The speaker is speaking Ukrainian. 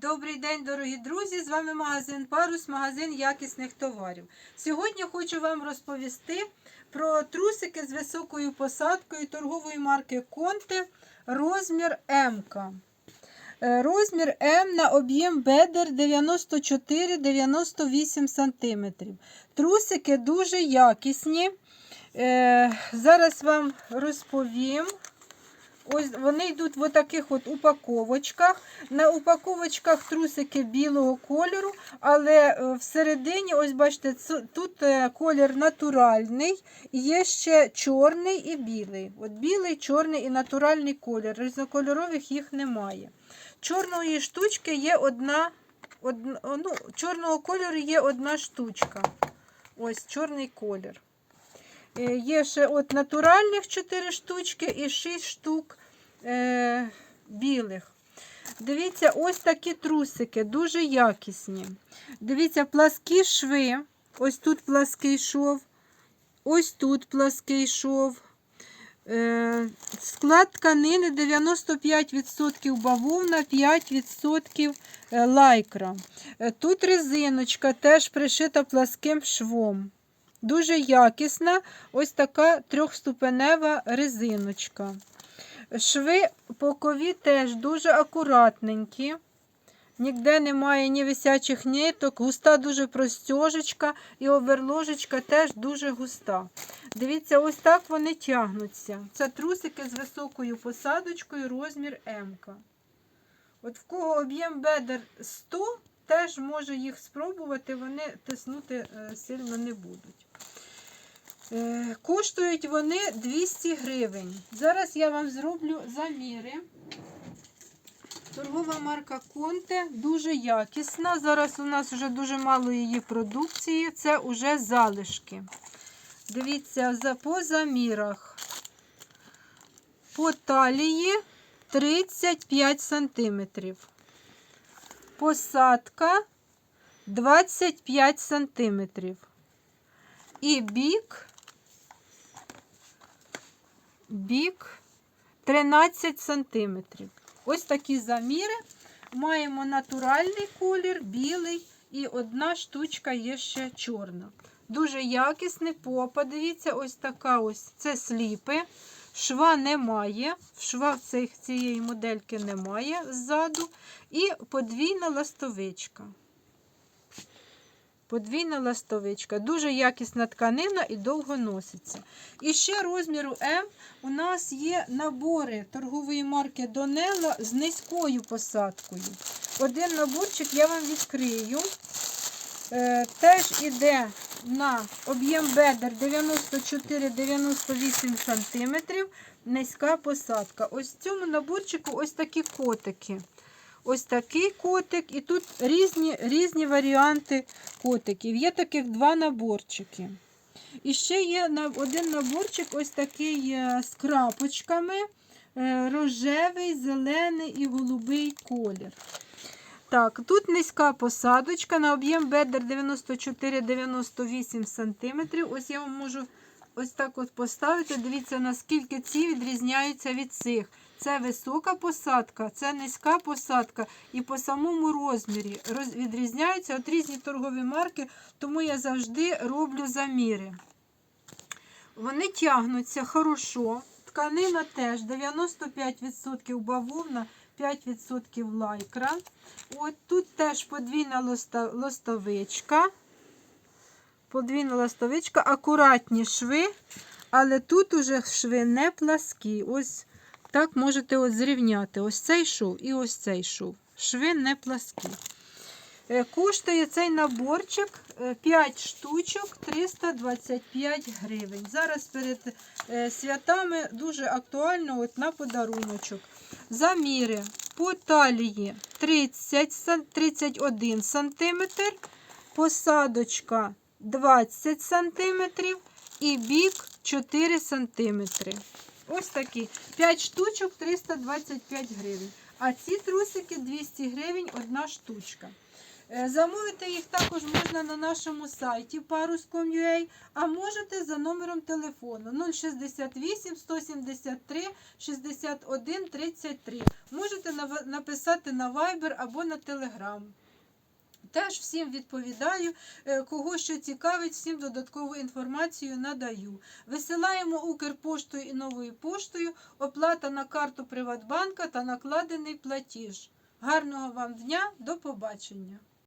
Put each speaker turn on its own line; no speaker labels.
Добрий день, дорогі друзі! З вами магазин Парус, магазин якісних товарів. Сьогодні хочу вам розповісти про трусики з високою посадкою торгової марки Конте розмір М. Е, Розмір М на об'єм бедер 94-98 см. Трусики дуже якісні. Е, Зараз вам розповім. Ось вони йдуть в таких от упаковочках. На упаковочках трусики білого кольору, але е, всередині, ось бачите, тут е, колір натуральний, є ще чорний і білий. От білий, чорний і натуральний колір. Різнокольорових їх немає. Чорної штучки є одна, одна ну, чорного кольору є одна штучка. Ось чорний колір. Е, Є ще от натуральних 4 штучки і 6 штук е, білих. Дивіться, ось такі трусики, дуже якісні. Дивіться, пласкі шви. Ось тут плаский шов, ось тут плаский шов. Е, склад тканини 95% бавовна, 5% е, лайкра. Е, Тут резиночка теж пришита пласким швом. Дуже якісна ось така трьохступенева резиночка. Шви бокові теж дуже акуратненькі. Ніде немає ні висячих ниток, густа дуже простежечка і оверложечка теж дуже густа. Дивіться, ось так вони тягнуться. Це трусики з високою посадочкою, розмір М. От в кого об'єм бедер 100, теж може їх спробувати, вони тиснути е, сильно не будуть. Е, Коштують вони 200 гривень. Зараз я вам зроблю заміри. Торгова марка Конте дуже якісна. Зараз у нас вже дуже мало її продукції. Це вже залишки. Дивіться, по замірах. По талії 35 см. Посадка 25 см. І бік, бік 13 см. Ось такі заміри. Маємо натуральний колір, білий і одна штучка є ще чорна. Дуже якісний попа. Дивіться, ось така ось. Це сліпи. Шва немає. Шва в цих, цієї модельки немає ззаду. І подвійна ластовичка. Подвійна ластовичка. Дуже якісна тканина і довго носиться. І ще розміру М у нас є набори торгової марки Донелла з низькою посадкою. Один наборчик я вам відкрию. Е, теж іде на об'єм бедер 94-98 см. Низька посадка. Ось в цьому наборчику ось такі котики. Ось такий котик, і тут різні різні варіанти котиків. Є таких два наборчики. І ще є один наборчик, ось такий е, з крапочками. е, Рожевий, зелений і голубий колір. Так, тут низька посадочка на об'єм бедер 94-98 см. Ось я вам можу ось так от поставити. Дивіться, наскільки ці відрізняються від цих. Це висока посадка, це низька посадка і по самому розмірі роз- відрізняються от різні торгові марки, тому я завжди роблю заміри. Вони тягнуться хорошо. Тканина теж 95% бавовна, 5% лайкра. От тут теж подвійна лостовичка. Подвійна ластовичка, акуратні шви, але тут уже шви не пласкі. Ось так можете от зрівняти. Ось цей шов і ось цей шов. Шви не пласкі. Е, Коштує цей наборчик 5 штучок 325 гривень. Зараз перед е, святами дуже актуально от на подаруночок. Заміри по талії 30, 31 см, посадочка 20 см і бік 4 см. Ось такі 5 штучок 325 гривень. А ці трусики 200 гривень одна штучка. Е, Замовити їх також можна на нашому сайті parus.com.ua, а можете за номером телефону 068 173 61 33. Можете написати на Viber або на Telegram. Теж всім відповідаю, е, кого що цікавить, всім додаткову інформацію надаю. Висилаємо Укрпоштою і новою поштою, оплата на карту Приватбанка та накладений платіж. Гарного вам дня, до побачення!